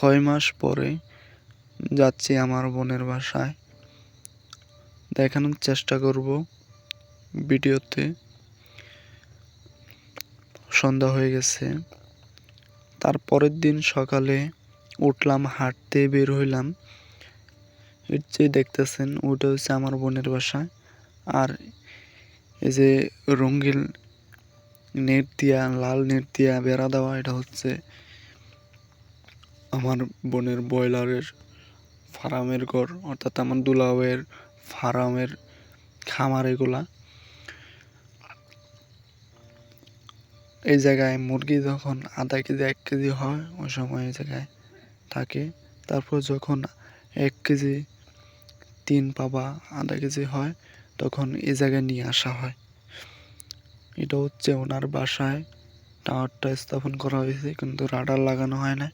ছয় মাস পরে যাচ্ছি আমার বোনের বাসায়। দেখানোর চেষ্টা করব ভিডিওতে। সন্ধ্যা হয়ে গেছে। তারপরের দিন সকালে উঠলাম, হাঁটতে বের হইলাম। এর যে দেখতেছেন ওটা হচ্ছে আমার বোনের বাসা। আর এই যে রঙ্গিল নেট দিয়া, লাল নেট দিয়া বেড়া দেওয়া, এটা হচ্ছে আমার বোনের ব্রয়লারের ফার্মের ঘর, অর্থাৎ আমার দুলাওয়ের ফার্মের খামার এগুলা। এই জায়গায় মুরগি যখন আধা কেজি, এক কেজি হয়, ওই সময় এই জায়গায় থাকে। তারপর যখন এক কেজি, তিন পাবা আধা কেজি হয়, তখন এই জায়গায় নিয়ে আসা হয়। এটা হচ্ছে ওনার বাসায় টাওয়ারটা স্থাপন করা হয়েছে, কিন্তু রাডার লাগানো হয় না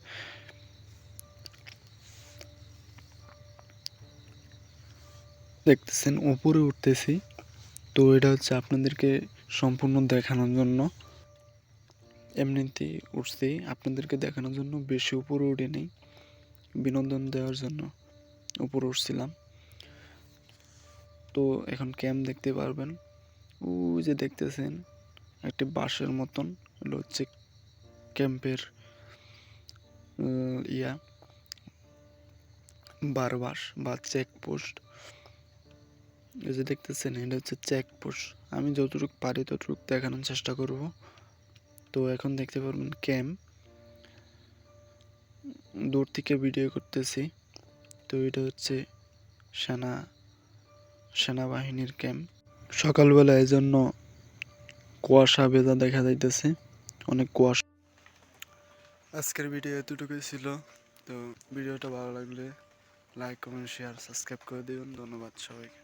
দেখতেছেন, উপরে উঠতেছি। তো এটা হচ্ছে আপনাদেরকে সম্পূর্ণ দেখানোর জন্য। এমনিতেই উঠছি, আপনাদেরকে দেখানোর জন্য বেশি উপরে উঠে নেই। বিনোদন দেওয়ার জন্য উপরে উঠছিলাম। তো এখন ক্যাম্প দেখতে পারবেন। ওই যে দেখতেছেন, একটি বাঁশের মতন। এগুলো হচ্ছে ক্যাম্পের ইয়া বারবাস বা চেকপোস্ট এই যে দেখতেছেন, এটা হচ্ছে চেকপোস্ট আমি যতটুকু পারি ততটুকু দেখানোর চেষ্টা করব। তো এখন দেখতে পারবেন ক্যাম্প দূর থেকে ভিডিও করতেছি। তো এটা হচ্ছে সেনা, সেনাবাহিনীর ক্যাম্প সকালবেলা এই জন্য কুয়াশা ভেজা দেখা যাইতেছে। অনেক কুয়াশা আজকের ভিডিও এতটুকুই ছিল। তো ভিডিওটা ভালো লাগলে লাইক, কমেন্ট, শেয়ার, সাবস্ক্রাইব করে দিবেন। ধন্যবাদ সবাইকে।